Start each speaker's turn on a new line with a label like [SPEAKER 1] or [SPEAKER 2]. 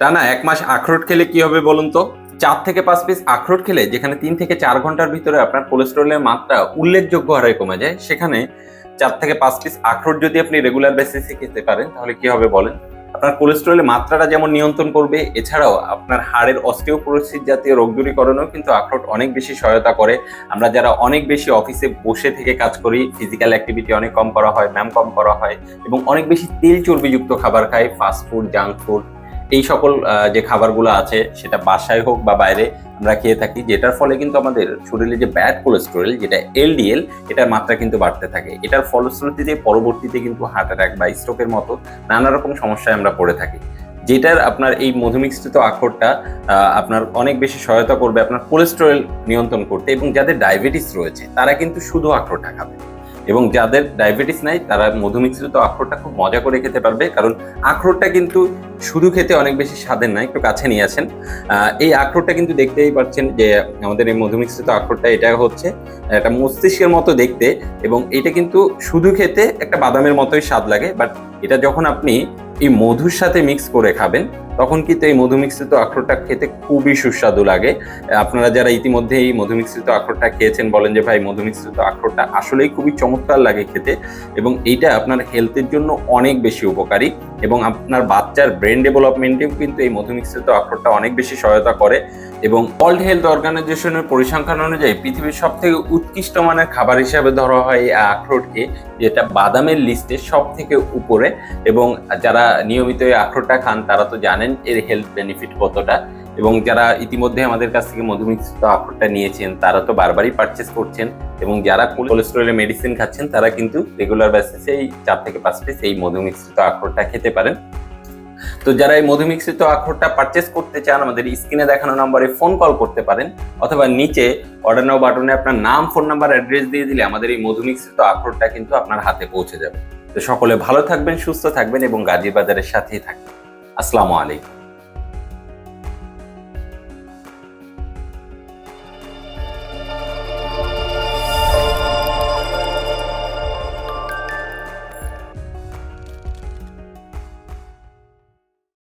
[SPEAKER 1] টানা এক মাস আখরোট খেলে কি হবে বলুন তো? চার থেকে পাঁচ পিস আখরোট খেলে যেখানে তিন থেকে চার ঘণ্টার ভিতরে আপনার কোলেস্ট্রলের মাত্রা উল্লেখযোগ্য হারে কমে যায়, সেখানে চার থেকে পাঁচ পিস আখরোট যদি আপনি রেগুলার বেসিসে খেতে পারেন, তাহলে কি হবে বলেন? আপনার কোলেস্ট্রলের মাত্রাটা যেমন নিয়ন্ত্রণ করবে, এছাড়াও আপনার হাড়ের অস্টিওপোরোসিস জাতীয় রোগ দূরীকরণেও কিন্তু আখরোট অনেক বেশি সহায়তা করে। আমরা যারা অনেক বেশি অফিসে বসে থেকে কাজ করি ফিজিক্যাল অ্যাক্টিভিটি অনেক কম করা হয় ম্যাম কম করা হয়, এবং অনেক বেশি তেল চর্বিযুক্ত খাবার খাই ফাস্ট ফুড জাঙ্ক ফুড এই সকল যে খাবারগুলো আছে সেটা বাসায় হোক বা বাইরে আমরা খেয়ে থাকি, যেটার ফলে কিন্তু আমাদের শরীরে যে ব্যাড কোলেস্টেরল যেটা এলডিএল এটার মাত্রা কিন্তু বাড়তে থাকে। এটার ফলশ্রুতিতে পরবর্তীতে কিন্তু হার্ট অ্যাটাক বা স্ট্রোকের মতো নানা রকম সমস্যায় আমরা পড়ে থাকি। যেটার আপনার এই মধুমিশ্রিত আখরটা আপনার অনেক বেশি সহায়তা করবে আপনার কোলেস্টেরল নিয়ন্ত্রণ করতে এবং যাদের ডায়াবেটিস রয়েছে, তারা কিন্তু শুধু আখরোটটা খাবে। এবং যাদের ডায়াবেটিস নাই, তারা মধুমিশ্রিত আখরোটটা খুব মজা করে খেতে পারবে। কারণ আখরোটটা কিন্তু শুধু খেতে অনেক বেশি স্বাদের না, একটু কাছে নিয়ে আসেন। এই আখরোটটা কিন্তু দেখতেই পাচ্ছেন যে আমাদের এই মধুমিশ্রিত আখরোটটা, এটা হচ্ছে একটা মস্তিষ্কের মতো দেখতে এবং এটা কিন্তু শুধু খেতে একটা বাদামের মতোই স্বাদ লাগে। বাট এটা যখন আপনি এই মধুর সাথে মিক্স করে খাবেন তখন কিন্তু এই মধুমিশ্রিত আখরোটটা খেতে খুবই সুস্বাদু লাগে। আপনারা যারা ইতিমধ্যে এই মধুমিশ্রিত আখরোটটা খেয়েছেন বলেন যে, ভাই, মধুমিশ্রিত আখরোটটা আসলেই খুবই চমৎকার লাগে খেতে এবং এইটা আপনার হেলথের জন্য অনেক বেশি উপকারী। এবং আপনার বাচ্চার ব্রেন ডেভেলপমেন্টেও কিন্তু এই মধুমিশ্রিত আখরোটটা অনেক বেশি সহায়তা করে এবং ওয়ার্ল্ড হেলথ অর্গানাইজেশনের পরিসংখ্যান অনুযায়ী পৃথিবীর সব থেকে উৎকৃষ্ট মানের খাবার হিসাবে ধরা হয় এই আখরোটকে, যেটা বাদামের লিস্টে সব থেকে উপরে এবং যারা নিয়মিত এই আখরোটটা খান তারা তো জানেন এর হেলথ বেনিফিট কতটা। এবং যারা ইতিমধ্যে আমাদের কাছ থেকে মধুমিশ্রিত আখরোটটা নিয়েছেন, তারা তো বারবারই পারচেস করছেন এবং যারা কোলেস্টেরলের মেডিসিন খাচ্ছেন, তারা কিন্তু রেগুলার বেসিসে এই চার থেকে পাঁচ পিস এই মধুমিশ্রিত আখরোটটা খেতে পারেন। তো যারা এই মধুমিশ্রিত আখরোটটা পারচেস করতে চান, আমাদের স্ক্রিনে দেখানো নম্বরে ফোন কল করতে পারেন অথবা নিচে অর্ডার নাও বাটনে আপনার নাম ফোন নাম্বার অ্যাড্রেস দিয়ে দিলে আমাদের এই মধুমিশ্রিত আখরোটটা কিন্তু আপনার হাতে পৌঁছে যাবে। তো সকলে ভালো থাকবেন, সুস্থ থাকবেন এবং গাজী বাজারের সাথেই থাকবেন। আসসালামু আলাইকুম।